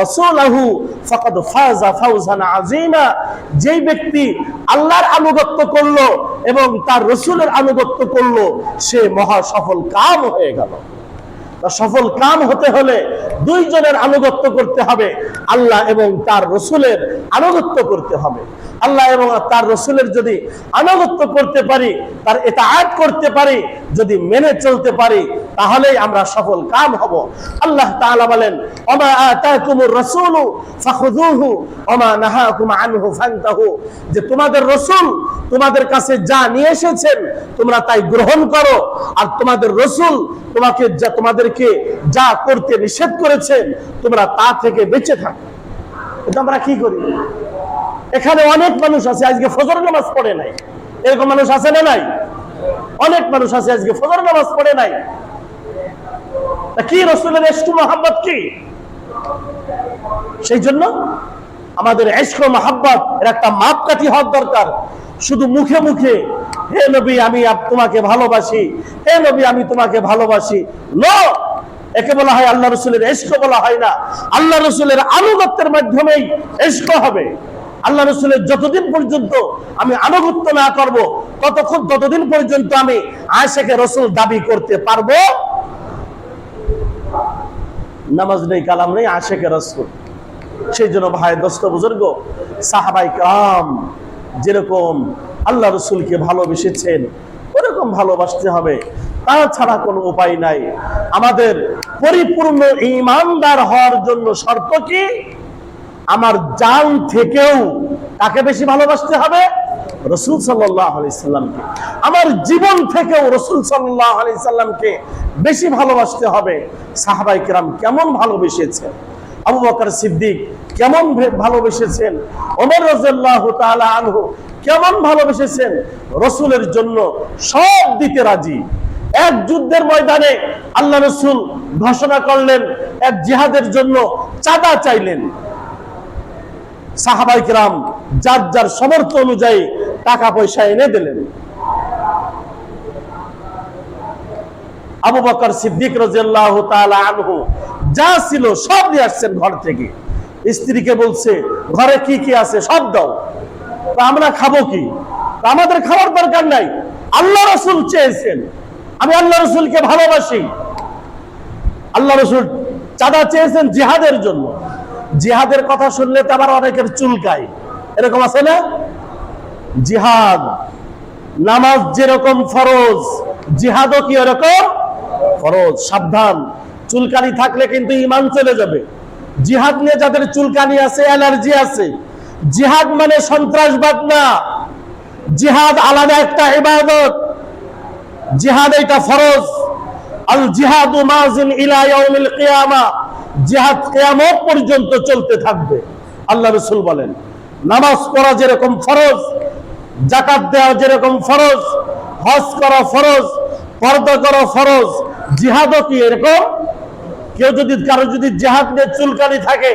রাসূলাহু ফাকাদ ফাজা ফাউজান আজিমা যেই ব্যক্তি আল্লাহর আনুগত্য করল এবং তার রসুলের আনুগত্য করল, সে মহা সফল কাম হয়ে গেল। সফল কাম হতে হলে দুইজনের আনুগত্য করতে হবে, আল্লাহ এবং তার রসুলের আনুগত্য করতে হবে। আল্লাহ এবং তার রসুলের যদি আনুগত্য করতে পারি, তার এটা আট করতে পারি, যদি মেনে চলতে পারি, তাহলেই আমরা সফল কাম হব। আল্লাহ তাআলা বলেন, ওমা আতাকুমুর রাসূলু ফাখুযুহু, ওমা নাহাকুম আনহু ফান্তাহু। যে তোমাদের রসুল তোমাদের কাছে যা নিয়ে এসেছেন, তোমরা তাই গ্রহণ করো। আর তোমাদের রসুল তোমাকে যা, তোমাদেরকে যা করতে নিষেধ করেছেন, তোমরা তা থেকে বেঁচে থাকো। এটা আমরা কি করি? এখানে অনেক মানুষ আছে, আজকে ফজর নামাজ পড়ে নাই। এরকম মানুষ আছে না নাই? অনেক মানুষ আছে, আজকে ফজর নামাজ পড়ে নাই। কি রসুলের এসকু মোহাম্মদ কি? সেই জন্য আমাদের এস্ক মাহাব্বত, এর একটা মাপকাঠি হওয়ার দরকার। শুধু মুখে মুখে, হে নবী, আমি তোমাকে ভালোবাসি। হে নবী, আমি তোমাকে ভালোবাসি। ন! একে বলা হয় আল্লাহ রসুলের এস্ক বলা হয় না। আল্লাহ রসুলের আনুগত্যের মাধ্যমেই এস্ক হবে। আল্লাহ রসুলের যতদিন পর্যন্ত আমি আনুগত্য না করব, ততক্ষণ ততদিন পর্যন্ত আমি আশেকে রসুল দাবি করতে পারব। নামাজ নেই, কালাম নেই আশেকে রসুল। সেই জন্য ভাই, দোস্ত, বুজুর্গ, সাহাবাই কাম যেরকম আল্লাহ রসুলকে ভালোবেসেছেন, ওরকম ভালোবাসতে হবে। তাছাড়া কোনো উপায় নাই। আমাদের পরিপূর্ণ ইমানদার হওয়ার জন্য শর্ত কি? আমার জান থেকেও তাকে বেশি ভালোবাসতে হবে? রসুল আলাইসাল্লামকে আমার জীবন থেকেও রসুল আলাইসাল্লামকে বেশি ভালোবাসতে হবে। সাহাবাই কিরাম কেমন ভালোবেসেছেন? আবু বকর সিদ্দিক কেমন ভালোবেসেছেন? ওমর রাজিয়াল্লাহু তাআলা আনহু কেমন ভালোবেসেছেন? রসুলের জন্য সব দিতে রাজি। এক যুদ্ধের ময়দানে আল্লাহ রসুল ঘোষণা করলেন, এক জিহাদের জন্য চাঁদা চাইলেন। সাহাবাই কিরাম যার যার সমর্থ অনুযায়ী টাকা পয়সা এনে দিলেন। আবু বকর সিদ্দিক আনহু যা ছিল সব নিয়ে আসছেন ঘর থেকে। স্ত্রীকে বলছে, ঘরে কি কি আছে সব দাও। তো আমরা খাব কি? আমাদের খাওয়ার দরকার নাই। আল্লাহ রসুল চেয়েছেন। আমি আল্লাহ রসুলকে ভালোবাসি। আল্লাহ রসুল চাঁদা চেয়েছেন জিহাদের জন্য। জিহাদের কথা শুনলে তো আবার অনেকের চুলকায় এরকম আছে না? জিহাদ, নামাজ যেরকম ফরজ, জিহাদও কি এরকম ফরজ, সাবধান। চুলকানি থাকলে কিন্তু ইমান চলে যাবে। জিহাদ নিয়ে যাদের চুলকানি আছে, অ্যালার্জি আছে। জিহাদ মানে সন্ত্রাসবাদ না। জিহাদ আলাদা একটা ইবাদত। জিহাদ এটা ফরজ। আল জিহাদু মাজিন ইলা ইয়াউমিল কিয়ামা। জিহাদ কেয়ামত পর্যন্ত চলতে থাকবে। আল্লাহ রসুল বলেন, নামাজ পড়া যেরকম ফরজ জাকাত দেওয়া যেরকম ফরজ, হজ করা ফরজ, পর্দা করা ফরজ, জিহাদও কি এরকম? কেউ যদি, কারও যদি জেহাদ নিয়ে চুলকানি থাকে,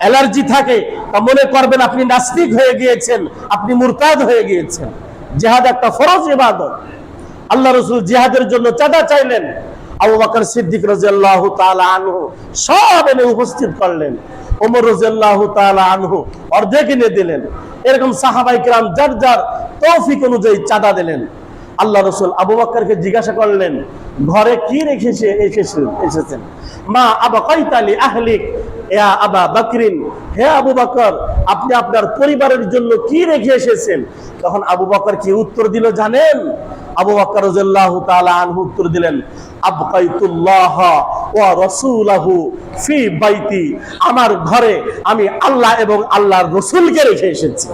অ্যালার্জি থাকে, তা মনে করবেন আপনি নাস্তিক হয়ে গিয়েছেন, আপনি মুরতাদ হয়ে গিয়েছেন। জেহাদ একটা ফরজ ইবাদত। আল্লাহ রসুল জিহাদের জন্য চাঁদা চাইলেন। আবু বকর সিদ্দিক রাজিয়াল্লাহু তাআলা আনহু সব এনে উপস্থিত করলেন। ওমর রাজিয়াল্লাহু তাআলা আনহু অর্ধেক এনে দিলেন। এরকম সাহাবাই কিরাম যার যার তৌফিক অনুযায়ী চাঁদা দিলেন। আল্লাহ রসুল আবু বকরকে জিজ্ঞাসা করলেন, ঘরে কি রেখে এসে- এসেছেন এসেছেন? মা আবা কৈতালি আহলিক, ইয়া আবা বকরিন, হে আবু বকর আপনি আপনার পরিবারের জন্য কি রেখে এসেছেন? তখন আবু বকর কি উত্তর দিল জানেন? আবু বকর রাদিয়াল্লাহু তাআলা আনহু উত্তর দিলেন, আবকাইতুল্লাহ ওয়া রাসূলাহু ফি বাইতি। আমার ঘরে আমি আল্লাহ এবং আল্লাহর রসুলকে রেখে এসেছি।